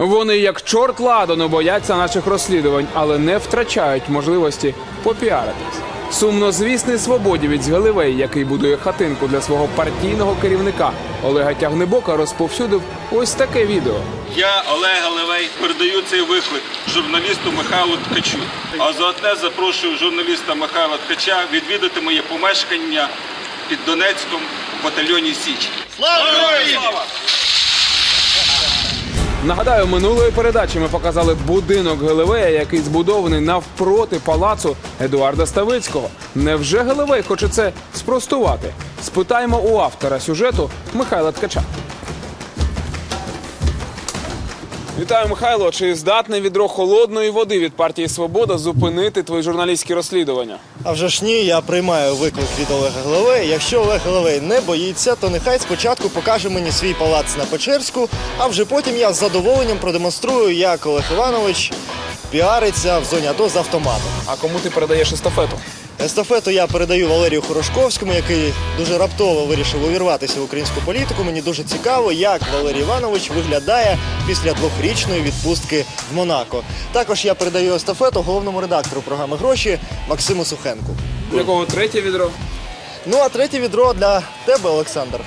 Вони як чорт ладану бояться наших розслідувань, але не втрачають можливості попіаритись. Сумнозвісний свободівець Галилей, який будує хатинку для свого партійного керівника Олега Тягнебока, розповсюдив ось таке відео. Я, Олег Галевей, передаю цей виклик журналісту Михайлу Ткачу. А заодне запрошую журналіста Михайла Ткача відвідати моє помешкання під Донецьком в батальйоні Січ. Слава Україні! Нагадаю, минулої передачі ми показали будинок Гелевея, який збудований навпроти палацу Едуарда Ставицького. Невже Гелевей хоче це спростувати? Спитаємо у автора сюжету Михайла Ткача. Вітаю, Михайло. Чи здатне відро холодної води від партії Свобода зупинити твої журналістські розслідування? А вже ж ні, я приймаю виклик від Олега Головея. Якщо Олег Головей не боїться, то нехай спочатку покаже мені свій палац на Печерську, а вже потім я з задоволенням продемонструю, як Олег Іванович піариться в зоні АТО з автоматом. А кому ти передаєш естафету? Естафету я передаю Валерію Хорошковському, який дуже раптово вирішив увірватися в українську політику. Мені дуже цікаво, як Валерій Іванович виглядає після двохрічної відпустки в Монако. Також я передаю естафету головному редактору програми Гроші Максиму Сухенку. Для якого третє відро? Ну а третє відро для тебе, Олександр.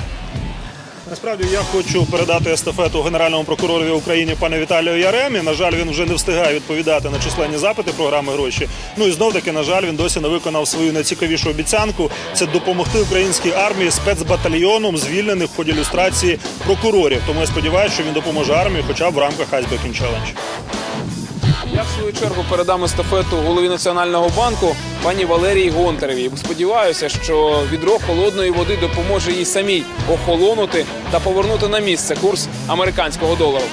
Насправді я хочу передати естафету генеральному прокуророві України пане Віталію Яремі. На жаль, він вже не встигає відповідати на численні запити програми гроші. Ну і знов таки, на жаль, він досі не виконав свою найцікавішу обіцянку. Це допомогти українській армії спецбатальйоном звільнених в ході люстрації прокурорів. Тому я сподіваюся, що він допоможе армії, хоча б в рамках Айсбекін Challenge. Я в свою чергу передам естафету голові Національного банку пані Валерії Гонтаревій. Сподіваюся, що відро холодної води допоможе їй самій охолонути та повернути на місце курс американського долару.